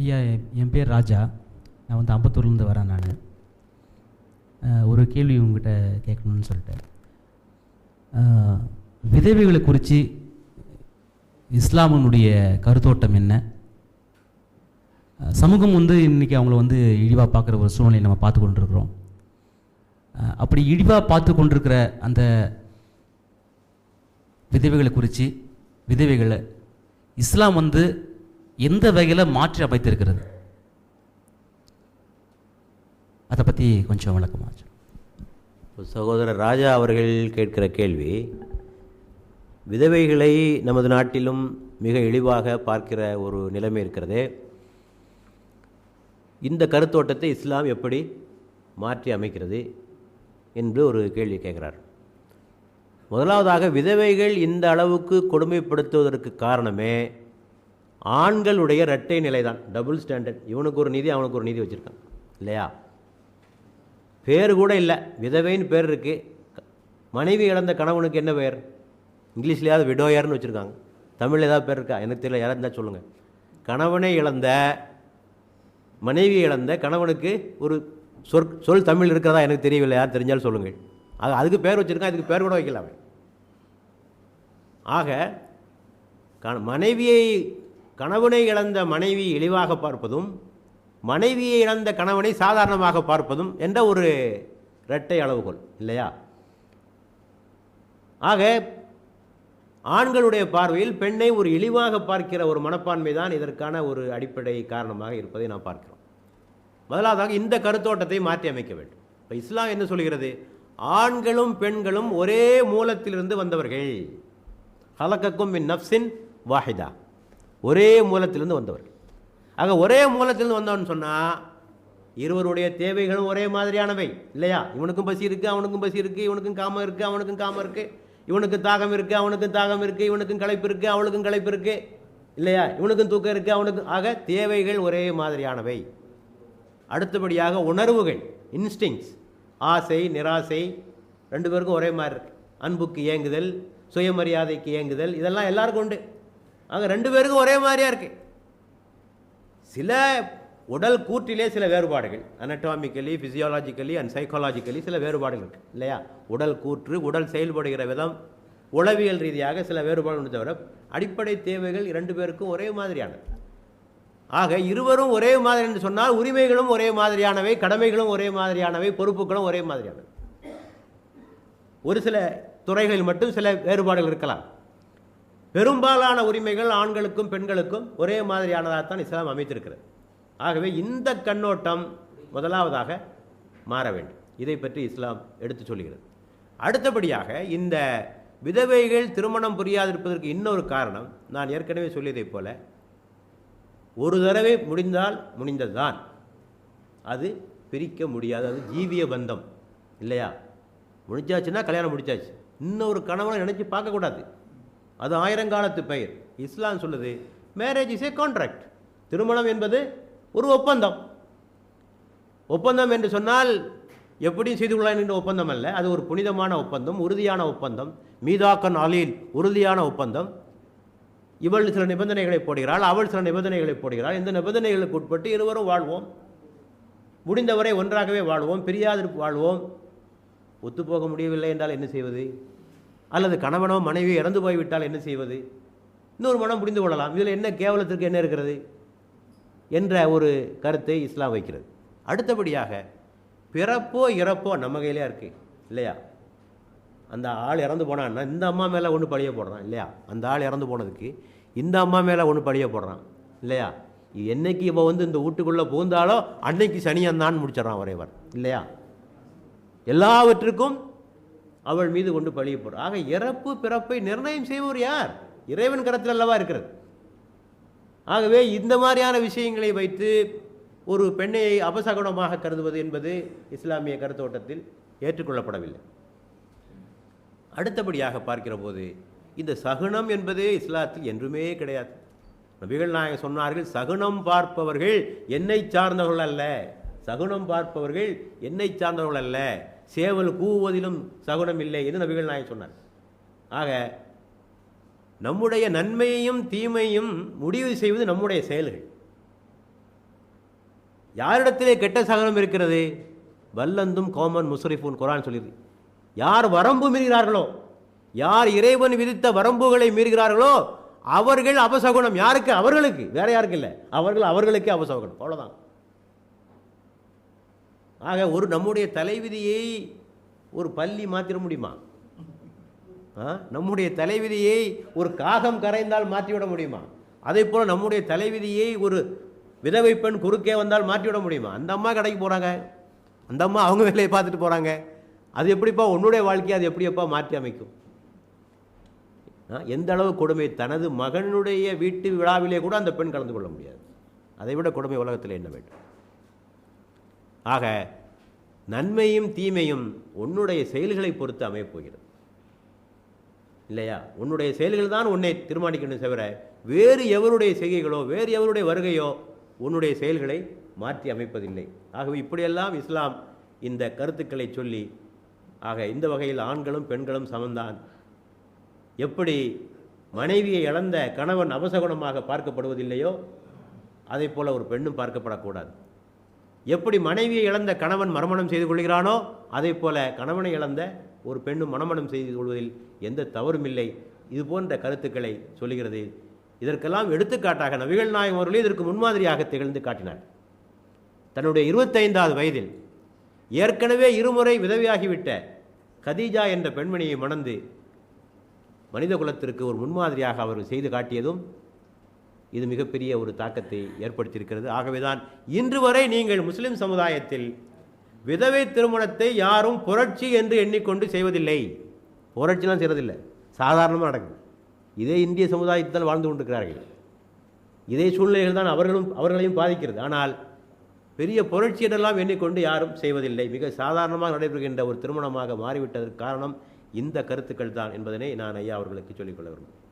ஐயா என் பேர் ராஜா. நான் வந்து அம்பத்தூர்லேருந்து வரேன் நான். ஒரு கேள்வி உங்ககிட்ட கேட்கணும்னு சொல்லிட்டேன். விதவைகளை குறித்து இஸ்லாமினுடைய கருத்தோட்டம் என்ன? சமூகம் வந்து இன்றைக்கி அவங்கள வந்து இழிவாக பார்க்குற ஒரு சூழ்நிலையை நம்ம பார்த்து கொண்டிருக்கிறோம். அப்படி இழிவாக பார்த்து கொண்டிருக்கிற அந்த விதவைகளை குறித்து விதவைகளை இஸ்லாம் வந்து எந்த வகையில் மாற்றி அமைத்திருக்கிறது? அதை பற்றி கொஞ்சம் விளக்கமா சகோதரர் ராஜா அவர்கள் கேட்கிற கேள்வி விதவைகளை நமது நாட்டிலும் மிக இழிவாக பார்க்கிற ஒரு நிலைமை இருக்கிறதே. இந்த கருத்தோட்டத்தை இஸ்லாம் எப்படி மாற்றி அமைக்கிறது என்று ஒரு கேள்வி கேட்கிறார். முதலாவதாக விதவைகள் இந்த அளவுக்கு கொடுமைப்படுத்துவதற்கு காரணமே ஆண்களுடைய இரட்டை நிலைதான். டபுள் ஸ்டாண்டர்ட் இவனுக்கு ஒரு நிதி அவனுக்கு ஒரு நிதி வச்சுருக்கான். இல்லையா? பேர் கூட இல்லை. விதவைன்னு பேர் இருக்குது மனைவி இழந்த கணவனுக்கு என்ன பேர் இங்கிலீஷ்லையாவது விடோயர்னு வச்சுருக்காங்க. தமிழில் ஏதாவது பேர் இருக்கா? எனக்கு தெரியல. யாராவது இருந்தால் சொல்லுங்கள் கணவனை இழந்த மனைவி இழந்த கணவனுக்கு ஒரு சொற் சொல் தமிழ் இருக்கிறதா எனக்கு தெரியவில்லை. யார் தெரிஞ்சாலும் சொல்லுங்கள். அது அதுக்கு பேர் வச்சுருக்கான். அதுக்கு பேர் கூட வைக்கலாமே ஆக மனைவியை கணவனை இழந்த மனைவி இழிவாக பார்ப்பதும் மனைவியை இழந்த கணவனை சாதாரணமாக பார்ப்பதும் என்ற ஒரு இரட்டை அளவுகோல் இல்லையா? ஆக ஆண்களுடைய பார்வையில் பெண்ணை ஒரு இழிவாக பார்க்கிற ஒரு மனப்பான்மை தான் இதற்கான ஒரு அடிப்படை காரணமாக இருப்பதை நாம் பார்க்கிறோம். முதலாவதாக இந்த கருத்தோட்டத்தை மாற்றி அமைக்க வேண்டும். இப்போ இஸ்லாம் என்ன சொல்கிறது? ஆண்களும் பெண்களும் ஒரே மூலத்திலிருந்து வந்தவர்கள். ஹலக்கக்கும் மின் நஃப்சின் வாஹிதா. ஒரே மூலத்திலிருந்து வந்தவர்கள். ஆக ஒரே மூலத்திலிருந்து வந்தவன் சொன்னால் இருவருடைய தேவைகளும் ஒரே மாதிரியானவை இல்லையா? இவனுக்கும் பசி இருக்குது அவனுக்கும் பசி இருக்குது இவனுக்கும் காமம் இருக்குது அவனுக்கும் காமம் இருக்குது இவனுக்கு தாகம் இருக்குது அவனுக்கும் தாகம் இருக்குது இவனுக்கும் களைப்பு இருக்குது அவளுக்கும் களைப்பு இருக்குது இல்லையா? இவனுக்கும் தூக்கம் இருக்குது அவனுக்கும் ஆக தேவைகள் ஒரே மாதிரியானவை. அடுத்தபடியாக உணர்வுகள் இன்ஸ்டிங்ஸ் ஆசை நிராசை ரெண்டு பேருக்கும் ஒரே மாதிரி இருக்கு. அன்புக்கு ஏங்குதல் சுயமரியாதைக்கு ஏங்குதல் இதெல்லாம் எல்லாருக்கும் உண்டு. அங்கே ரெண்டு பேருக்கும் ஒரே மாதிரியா இருக்கு. சில உடல் கூற்றிலே சில வேறுபாடுகள். அனட்டாமிக்கலி ஃபிசியாலஜிக்கலி அண்ட் சைக்காலஜிக்கலி சில வேறுபாடுகள் இருக்குது இல்லையா? உடல் கூற்று உடல் செயல்படுகிற விதம் உளவியல் ரீதியாக சில வேறுபாடு உண்டு தவிர அடிப்படை தேவைகள் இரண்டு பேருக்கும் ஒரே மாதிரியானது. ஆக இருவரும் ஒரே மாதிரி என்று சொன்னால் உரிமைகளும் ஒரே மாதிரியானவை கடமைகளும் ஒரே மாதிரியானவை பொறுப்புகளும் ஒரே மாதிரியானவை. ஒரு சில துறைகளில் மட்டும் சில வேறுபாடுகள் இருக்கலாம். பெரும்பாலான உரிமைகள் ஆண்களுக்கும் பெண்களுக்கும் ஒரே மாதிரியானதாகத்தான் இஸ்லாம் அமைத்திருக்கிறது. ஆகவே இந்த கண்ணோட்டம் முதலாவதாக மாற வேண்டும். இதை பற்றி இஸ்லாம் எடுத்து சொல்கிறது. அடுத்தபடியாக இந்த விதவைகள் திருமணம் புரியாதிருப்பதற்கு இன்னொரு காரணம் நான் ஏற்கனவே சொல்லியதைப் போல ஒரு தடவை முடிந்தால் முடிந்ததுதான். அது பிரிக்க முடியாது. அது ஜீவிய பந்தம். இல்லையா? முடிஞ்சாச்சுன்னா கல்யாணம் முடிச்சாச்சு இன்னொரு கணவனை நினச்சி பார்க்கக்கூடாது. அது ஆயிரங்காலத்து பெயர். இஸ்லாம் சொல்லுது. மேரேஜ் இஸ் ஏ கான்ட்ராக்ட் திருமணம் என்பது ஒரு ஒப்பந்தம். ஒப்பந்தம் என்று சொன்னால் எப்படியும் செய்து கொள்ளலாம் என்ற ஒப்பந்தம் அல்ல. அது ஒரு புனிதமான ஒப்பந்தம் உறுதியான ஒப்பந்தம் மீதாக்கன் அலீல் உறுதியான ஒப்பந்தம். இவள் சில நிபந்தனைகளை போடுகிறாள் அவள் சில நிபந்தனைகளை போடுகிறாள். இந்த நிபந்தனைகளுக்கு உட்பட்டு இருவரும் வாழ்வோம். முடிந்தவரை ஒன்றாகவே வாழ்வோம் பிரியாது வாழ்வோம். ஒத்துப்போக முடியவில்லை என்றால் என்ன செய்வது? அல்லது கணவனோ மனைவி இறந்து போய்விட்டால் என்ன செய்வது? இன்னொரு மனம் புரிந்து கொள்ளலாம். இதில் என்ன கேவலத்திற்கு என்ன இருக்கிறது? என்ற ஒரு கருத்தை இஸ்லாம் வைக்கிறது. அடுத்தபடியாக பிறப்போ இறப்போ நம்ம கையிலே இருக்கு இல்லையா? அந்த ஆள் இறந்து போனான்னா இந்த அம்மா மேலே ஒன்று பழிய போடுறான் இல்லையா? அந்த ஆள் இறந்து போனதுக்கு இந்த அம்மா மேலே ஒன்று பழிய போடுறான் இல்லையா? என்னைக்கு இவன் வந்து இந்த வீட்டுக்குள்ளே புகுந்தாலோ அன்னைக்கு சனியந்தான் முடிச்சிடறான் வரைவர் இல்லையா? எல்லாவற்றுக்கும் அவள் மீது கொண்டு பழிய போடும் ஆக இறப்பு பிறப்பை நிர்ணயம் செய்வோர் யார்? இறைவன் கரத்தில் அல்லவா இருக்கிறது. ஆகவே இந்த மாதிரியான விஷயங்களை வைத்து ஒரு பெண்ணை அபசகுணமாக கருதுவது என்பது இஸ்லாமிய கருத்தோட்டத்தில் ஏற்றுக்கொள்ளப்படவில்லை. அடுத்தபடியாக பார்க்கிற போது இந்த சகுனம் என்பதே இஸ்லாத்தில் என்றுமே கிடையாது. நபிகள் நாயகம் சொன்னார்கள் சகுனம் பார்ப்பவர்கள் என்னை சார்ந்தவர்கள் அல்ல. சகுனம் பார்ப்பவர்கள் என்னை சார்ந்தவர்கள் அல்ல. சேவல் கூவுவதிலும் சகுனம் இல்லை என்று நபிகள் நாயகம் சொன்னார். ஆக நம்முடைய நன்மையையும் தீமையும் முடிவு செய்வது நம்முடைய செயல்கள். யாரிடத்திலே கெட்ட சகனம் இருக்கிறது? வல்லந்தும் கோமன் முசரிஃபுன் குரான் சொல்லியிருக்கு யார் வரம்பு மீறுகிறார்களோ யார் இறைவன் விதித்த வரம்புகளை மீறுகிறார்களோ அவர்கள் அபசகுணம். யாருக்கு? அவர்களுக்கு. வேற யாருக்கு இல்லை. அவர்கள் அவர்களுக்கே அபசகுணம். அவ்வளோதான் ஆக ஒரு நம்முடைய தலைவிதியை ஒரு பள்ளி மாற்றிட முடியுமா? ஆ? நம்முடைய தலைவிதியை ஒரு காகம் கரைந்தால் மாற்றிவிட முடியுமா? அதே போல் நம்முடைய தலைவிதியை ஒரு விதவை பெண் குறுக்கே வந்தால் மாற்றிவிட முடியுமா? அந்த அம்மா கடைக்கு போகிறாங்க அந்த அம்மா அவங்க வேலையை பார்த்துட்டு போகிறாங்க அது எப்படிப்பா உன்னுடைய வாழ்க்கையை அது எப்படியப்பா மாற்றி அமைக்கும்? ஆ? எந்த அளவு கொடுமை? தனது மகனுடைய வீட்டு விழாவிலே கூட அந்த பெண் கலந்து கொள்ள முடியாது. அதை விட கொடுமை உலகத்தில் என்ன வேண்டும்? ஆக நன்மையும் தீமையும் உன்னுடைய செயல்களை பொறுத்து அமையப்போகிறது இல்லையா? உன்னுடைய செயல்கள் தான் உன்னை தீர்மானிக்கணும் தவிர வேறு எவருடைய செய்கைகளோ வேறு எவருடைய வருகையோ உன்னுடைய செயல்களை மாற்றி அமைப்பதில்லை. ஆகவே இப்படியெல்லாம் இஸ்லாம் இந்த கருத்துக்களை சொல்லி ஆக இந்த வகையில் ஆண்களும் பெண்களும் சமந்தான். எப்படி மனைவியை இழந்த கணவன் அபசகுணமாக பார்க்கப்படுவதில்லையோ அதே போல் ஒரு பெண்ணும் பார்க்கப்படக்கூடாது. எப்படி மனைவியை இழந்த கணவன் மறுமணம் செய்து கொள்கிறானோ அதே போல கணவனை இழந்த ஒரு பெண்ணும் மணமணம் செய்து கொள்வதில் எந்த தவறும் இல்லை. இது போன்ற கருத்துக்களை சொல்லுகிறது. இதற்கெல்லாம் எடுத்துக்காட்டாக நபிகள் நாயகம் அவர்களே இதற்கு முன்மாதிரியாக திகழ்ந்து காட்டினார். தன்னுடைய இருபத்தைந்தாவது வயதில் ஏற்கனவே இருமுறை விதவியாகிவிட்ட கதீஜா என்ற பெண்மணியை மணந்து மனித குலத்திற்கு ஒரு முன்மாதிரியாக அவர் செய்து காட்டியதும் இது மிகப்பெரிய ஒரு தாக்கத்தை ஏற்படுத்தியிருக்கிறது. ஆகவேதான் இன்று வரை நீங்கள் முஸ்லிம் சமுதாயத்தில் விதவை திருமணத்தை யாரும் புரட்சி என்று எண்ணிக்கொண்டு செய்வதில்லை. புரட்சிலாம் செய்வதில்லை சாதாரணமாக நடக்கும் இதே இந்திய சமுதாயத்தில் வாழ்ந்து கொண்டிருக்கிறார்கள். இதே சூழ்நிலைகள் தான் அவர்களும் அவர்களையும் பாதிக்கிறது. ஆனால் பெரிய புரட்சி என்றெல்லாம் எண்ணிக்கொண்டு யாரும் செய்வதில்லை. மிக சாதாரணமாக நடைபெறுகின்ற ஒரு திருமணமாக மாறிவிட்டதற்கு காரணம் இந்த கருத்துக்கள் தான் என்பதனை நான் ஐயா அவர்களுக்கு சொல்லிக்கொள்ள விரும்புகிறேன்.